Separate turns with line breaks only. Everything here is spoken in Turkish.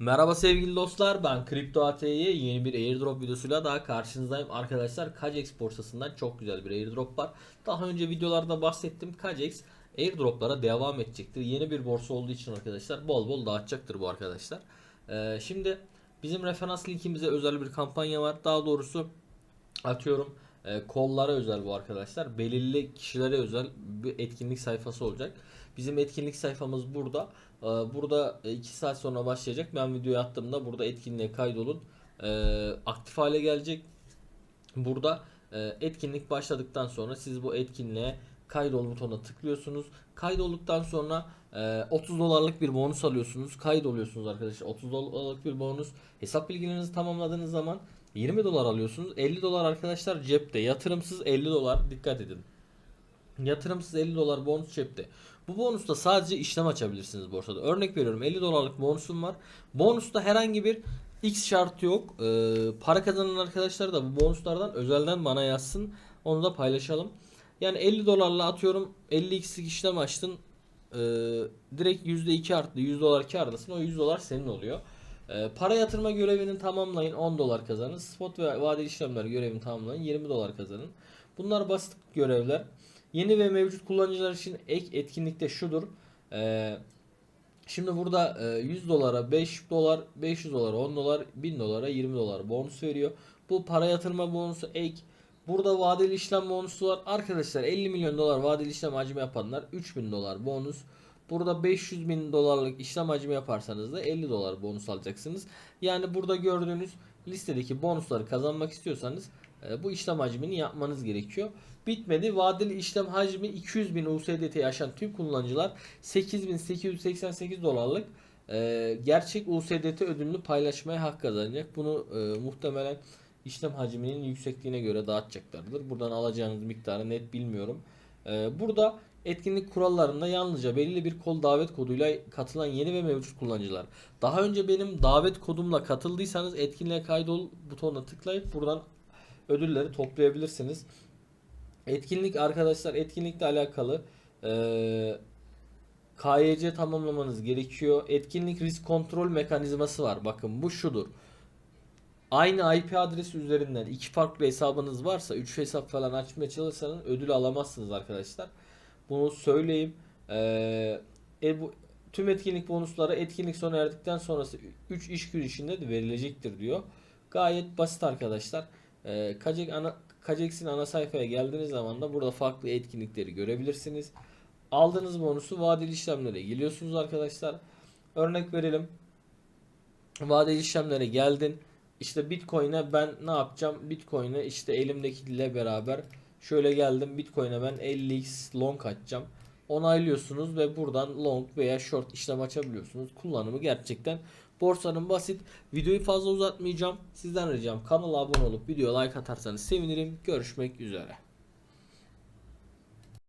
Merhaba sevgili dostlar ben Kripto AT'ye yeni bir airdrop videosuyla daha karşınızdayım. Arkadaşlar Kajex borsasından çok güzel bir airdrop var. Daha önce videolarda bahsettim Kajex airdroplara devam edecektir. Yeni bir borsa olduğu için arkadaşlar bol bol dağıtacaktır bu arkadaşlar. Ee, Şimdi bizim referans linkimize özel bir kampanya var. Daha doğrusu atıyorum e, kollara özel bu arkadaşlar. Belirli kişilere özel bir etkinlik sayfası olacak. Bizim etkinlik sayfamız burada. E, burada 2 saat sonra başlayacak. Ben videoyu attığımda burada etkinliğe kaydolun. E, aktif hale gelecek. Burada e, etkinlik başladıktan sonra siz bu etkinliğe kaydol butonuna tıklıyorsunuz. Kaydolduktan sonra e, 30 dolarlık bir bonus alıyorsunuz. Kaydoluyorsunuz arkadaşlar. 30 dolarlık bir bonus. Hesap bilgilerinizi tamamladığınız zaman 20 dolar alıyorsunuz. 50 dolar arkadaşlar cepte. Yatırımsız 50 dolar. Dikkat edin. Yatırımsız 50 dolar bonus cepte. Bu bonusta sadece işlem açabilirsiniz borsada. Örnek veriyorum 50 dolarlık bonusum var. Bonusta herhangi bir X şartı yok. Ee, para kazanan arkadaşlar da bu bonuslardan özelden bana yazsın. Onu da paylaşalım. Yani 50 dolarla atıyorum 50x'lik işlem açtın. Ee, direkt %2 arttı. 100 dolar kârdasın. O 100 dolar senin oluyor. Ee, para yatırma görevini tamamlayın 10 dolar kazanın. Spot ve vadeli işlemler görevini tamamlayın 20 dolar kazanın. Bunlar basit görevler. Yeni ve mevcut kullanıcılar için ek etkinlikte şudur. Ee, şimdi burada e, 100 dolara 5 dolar 500 dolara 10 dolar 1000 dolara 20 dolar bonus veriyor. Bu para yatırma bonusu ek. Burada vadeli işlem bonusu var. Arkadaşlar 50 milyon dolar vadeli işlem hacmi yapanlar 3000 dolar bonus. Burada 500 bin dolarlık işlem hacmi yaparsanız da 50 dolar bonus alacaksınız. Yani burada gördüğünüz listedeki bonusları kazanmak istiyorsanız e, bu işlem hacmini yapmanız gerekiyor. Bitmedi. Vadeli işlem hacmi 200 bin USDT aşan tüm kullanıcılar 8888 dolarlık e, gerçek USDT ödülünü paylaşmaya hak kazanacak. Bunu e, muhtemelen işlem hacminin yüksekliğine göre dağıtacaklardır. Buradan alacağınız miktarı net bilmiyorum. E, burada etkinlik kurallarında yalnızca belirli bir kol davet koduyla katılan yeni ve mevcut kullanıcılar. Daha önce benim davet kodumla katıldıysanız etkinliğe kaydol butonuna tıklayıp buradan ödülleri toplayabilirsiniz. Etkinlik arkadaşlar etkinlikle alakalı eee KYC tamamlamanız gerekiyor. Etkinlik risk kontrol mekanizması var. Bakın bu şudur. Aynı IP adresi üzerinden iki farklı hesabınız varsa 3 hesap falan açmaya çalışırsanız ödül alamazsınız arkadaşlar. Bunu söyleyeyim. Ee, e, bu, tüm etkinlik bonusları etkinlik sona erdikten sonrası 3 iş günü içinde de verilecektir diyor. Gayet basit arkadaşlar. Ee, Kajek ana, Kajex'in ana sayfaya geldiğiniz zaman da burada farklı etkinlikleri görebilirsiniz. Aldığınız bonusu vadeli işlemlere geliyorsunuz arkadaşlar. Örnek verelim. Vadeli işlemlere geldin. İşte Bitcoin'e ben ne yapacağım? Bitcoin'e işte elimdekiyle beraber şöyle geldim. Bitcoin'e ben 50x long açacağım. Onaylıyorsunuz ve buradan long veya short işlem açabiliyorsunuz. Kullanımı gerçekten borsanın basit. Videoyu fazla uzatmayacağım. Sizden ricam kanala abone olup videoya like atarsanız sevinirim. Görüşmek üzere.